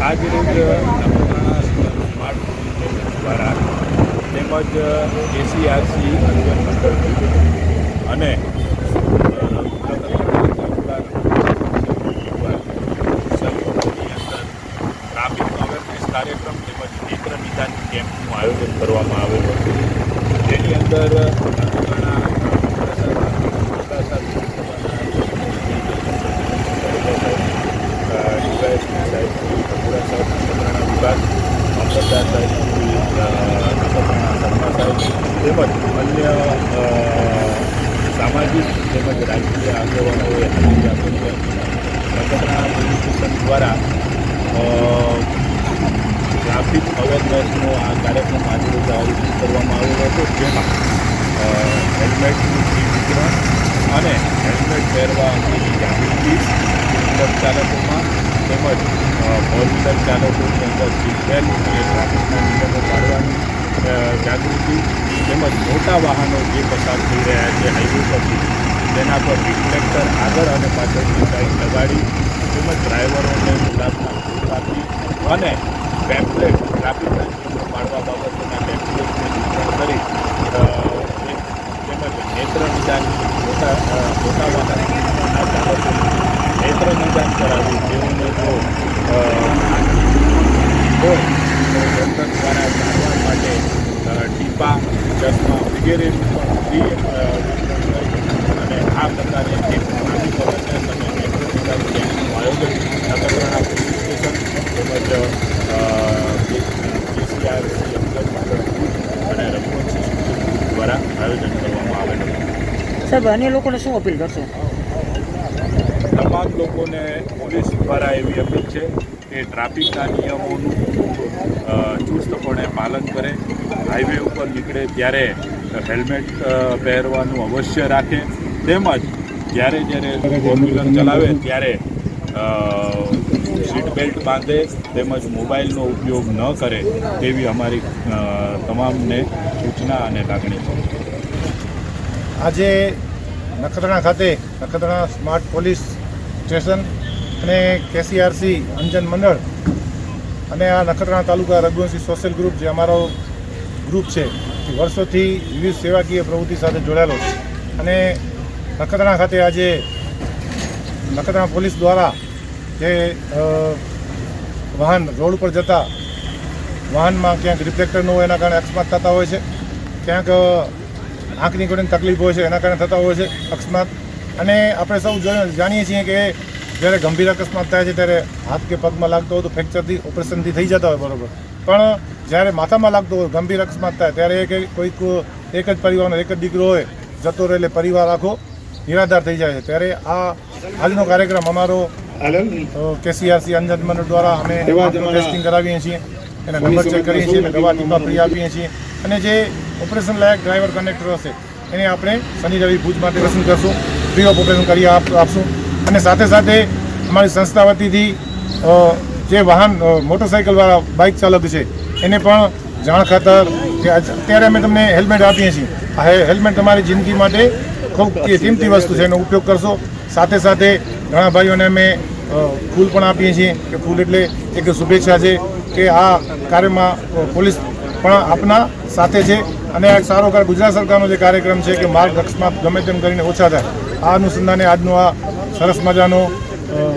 આજ રોજ સ્માર્ટ દ્વારા તેમજ એસીઆરસી અંજન મંડળ અને કાર્યક્રમ તેમજ નેત્ર નિદાન કેમ્પનું આયોજન કરવામાં આવેલું હતું જેની અંદર નખત્રાણા મોડાસા મોડાસા ડીવાયએસપી સાહેબ શ્રી કપૂરા સાહેબ નખત્રાણા વિભાગ મામલતદાર સાહેબ શ્રી અ, નખત્રાણા શર્મા સાહેબ તેમજ અન્ય અ, સામાજિક તેમજ રાજકીય આગેવાનોએ હાજરી હતી નખત્રાણા પોલીસ સ્ટેશન દ્વારા ટ્રાફિક અવેરનેસનો આ કાર્યક્રમ આજે રોજ આયોજિત કરવામાં આવેલો હતો જેમાં હેલ્મેટનું ફ્રી વિતરણ અને હેલ્મેટ પહેરવા અંગેની જાગૃતિ ટુ ચાલકોમાં તેમજ ફોર વ્હીલર ચાલકોની અંદર સીટ બેલ્ટ અને ટ્રાફિકના નિયમો પાડવાની જાગૃતિ તેમજ મોટા વાહનો જે પસાર થઈ રહ્યા છે હાઈવે પરથી. તેના પર રિફ્લેક્ટર આગળ અને પાછળની સાઈડ લગાડી, તેમજ ડ્રાઈવરોને ગુલાબના ફૂલ આપી અને પેમ્પલેટ ટ્રાફિક નિયમો પાળવા બાબતોના પેમ્પલેટને વિતરણ કરી તેમજ નેત્ર નિદાન વાહનના ચાલકોને નેત્ર નિદાન કરાવ્યું. તેઓને જો હોય, તો ડૉક્ટર દ્વારા સારવાર માટે ટીપા, ચશ્મા વગેરેનું પણ ફ્રી અ, વિતરણ કરી અને આ પ્રકારે એક ટ્રાફિક અવેરનેસ અને નેત્ર નિદાન કેમ્પનું આયોજન નખત્રાણા પોલીસ સ્ટેશન તેમજ કેસીઆરસી અંગત મંડળ ભુજ અને રઘુવંશી શિક્ષણ ભુજ દ્વારા આયોજન કરવામાં આવેલું હતું સાહેબ, અન્ય લોકોને શું અપીલ કરશો? તમામ લોકોને પોલીસ દ્વારા એવી અપીલ છે કે ટ્રાફિકના નિયમોનું ચુસ્તપણે પાલન કરે. હાઈવે ઉપર નીકળે ત્યારે હેલ્મેટ પહેરવાનું અવશ્ય રાખે. તેમજ જ્યારે જ્યારે ફોર વ્હીલર ચલાવે ત્યારે સીટ બેલ્ટ બાંધે તેમજ મોબાઈલનો ઉપયોગ ન કરે તેવી અમારી તમામને સૂચના અને લાગણી છે. આજે નખત્રાણા ખાતે નખત્રાણા સ્માર્ટ પોલીસ સ્ટેશન અને કેસીઆરસી અંજન મંડળ અને આ નખત્રાણા તાલુકા રઘુવંશી સોશિયલ ગ્રુપ જે અમારો ગ્રુપ છે વર્ષોથી વિવિધ સેવાકીય પ્રવૃત્તિ સાથે જોડાયેલો છે. અને નખત્રાણા ખાતે આજે નખત્રાણા પોલીસ દ્વારા જે વાહન રોડ ઉપર જતા વાહનમાં ક્યાંક રિફ્લેક્ટર ન હોય એના કારણે અકસ્માત થતા હોય છે. ક્યાંક આંખની કોઈને તકલીફ હોય છે એના કારણે થતા હોય છે અકસ્માત. અને આપણે સૌ જાણીએ છીએ કે જ્યારે ગંભીર અકસ્માત થાય છે ત્યારે હાથ કે પગમાં લાગતો હોય તો ફ્રેક્ચરથી ઓપરેશનથી થઈ જતા હોય બરાબર. પણ જ્યારે માથામાં લાગતો હોય ગંભીર અકસ્માત થાય ત્યારે એક કોઈક એક જ પરિવારનો એક જ દીકરો હોય જતો રહે એટલે પરિવાર આખો નિરાધાર થઈ જાય છે. ત્યારે આ આજનો કાર્યક્રમ અમારો કેસીઆરસી અંજન મંડળ દ્વારા અમે ટેસ્ટિંગ કરાવીએ છીએ. એના નંબર ચેક કરીએ છીએ અને દવા ટીપા ફ્રી આપીએ છીએ. અને જે ઓપરેશન લાયક ડ્રાઈવર કનેક્ટર હશે. એને આપણે શનિ રવિ ભુજ માટે પસંદ કરશું. ફ્રી ઓફ ઓપરેશન કરી આપ- આપશું. અને સાથે સાથે અમારી સંસ્થા વતીથી જે વાહન મોટરસાઇકલવાળા બાઇક ચાલક છે, એને પણ જાણ ખાતર અત્યારે અમે તમને હેલ્મેટ આપીએ છીએ. આ હેલ્મેટ તમારી જિંદગી માટે ખૂબ કિંમતી વસ્તુ છે, એનો ઉપયોગ કરશો. સાથે સાથે ઘણા ભાઈઓને અમે ફૂલ પણ આપીએ છીએ. કે ફૂલ એટલે એક શુભેચ્છા છે કે આ કાર્યમાં પોલીસ પણ આપના સાથે છે. અને આ સારો ગુજરાત સરકારનો જે કાર્યક્રમ છે કે માર્ગ અકસ્માત ગમે તેમ કરીને ઓછા થાય, આ અનુસંધાને આજનો આ સરસ મજાનો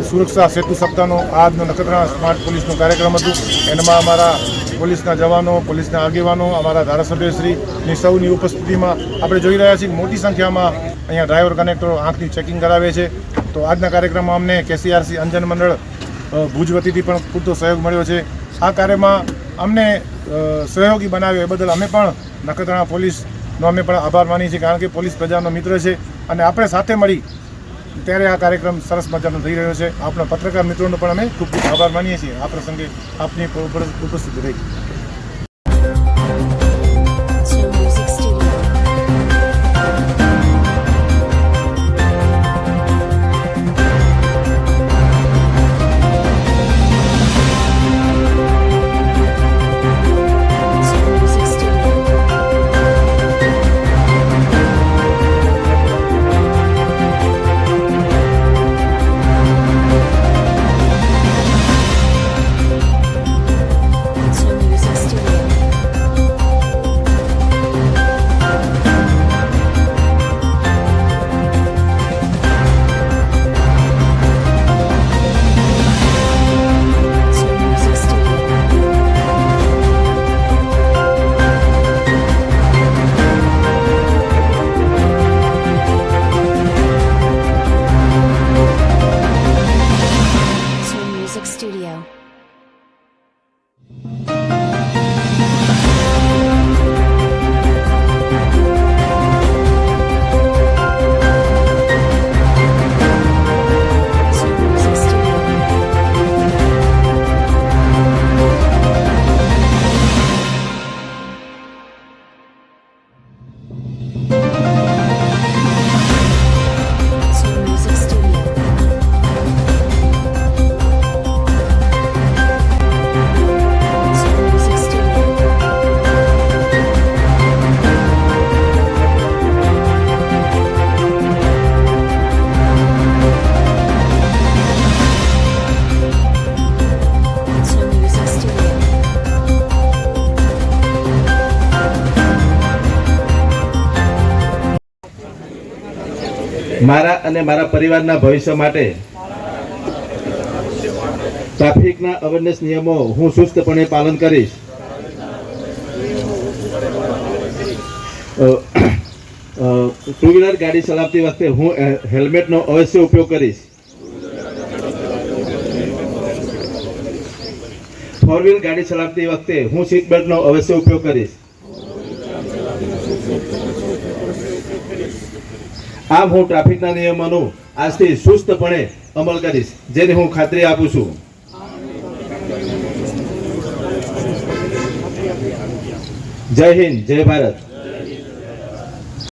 સુરક્ષા સેતુ સપ્તાહનો આજનો નખત્રાણા સ્માર્ટ પોલીસનો કાર્યક્રમ હતું. એમાં અમારા પોલીસના જવાનો, પોલીસના આગેવાનો, અમારા ધારાસભ્યશ્રીની સૌની ઉપસ્થિતિમાં આપણે જોઈ રહ્યા છીએ મોટી સંખ્યામાં અહીંયા ડ્રાઈવર કનેક્ટરો આંખની ચેકિંગ કરાવે છે. તો આજના કાર્યક્રમમાં અમને કેસીઆરસી અંજન મંડળ ભુજ વતીથી પણ પૂરતો સહયોગ મળ્યો છે. આ કાર્યમાં અમને સહયોગી બનાવ્યો એ બદલ અમે પણ નખત્રાણા પોલીસનો અમે પણ આભાર માનીએ છીએ, કારણ કે પોલીસ પ્રજાનો મિત્ર છે અને આપણે સાથે મળી ત્યારે આ કાર્યક્રમ સરસ મજાનો થઈ રહ્યો છે. આપણા પત્રકાર મિત્રોનો પણ અમે ખૂબ ખૂબ આભાર માનીએ છીએ. આ પ્રસંગે આપની ઉપ- ઉપસ્થિત રહી. મારા અને મારા પરિવારના ભવિષ્ય માટે ટ્રાફિકના અવેરનેસ નિયમો હું સુસ્તપણે પાલન કરીશ. ટુ વ્હીલર ગાડી ચલાવતી વખતે હું હેલ્મેટનો અવશ્ય ઉપયોગ કરીશ. ફોર વ્હીલ ગાડી ચલાવતી વખતે હું સીટ બેલ્ટનો અવશ્ય ઉપયોગ કરીશ. આમ હું ટ્રાફિકના નિયમોનું આજથી સુસ્તપણે અમલ કરીશ, જેની હું ખાતરી આપું છું. જય હિન્દ, જય ભારત.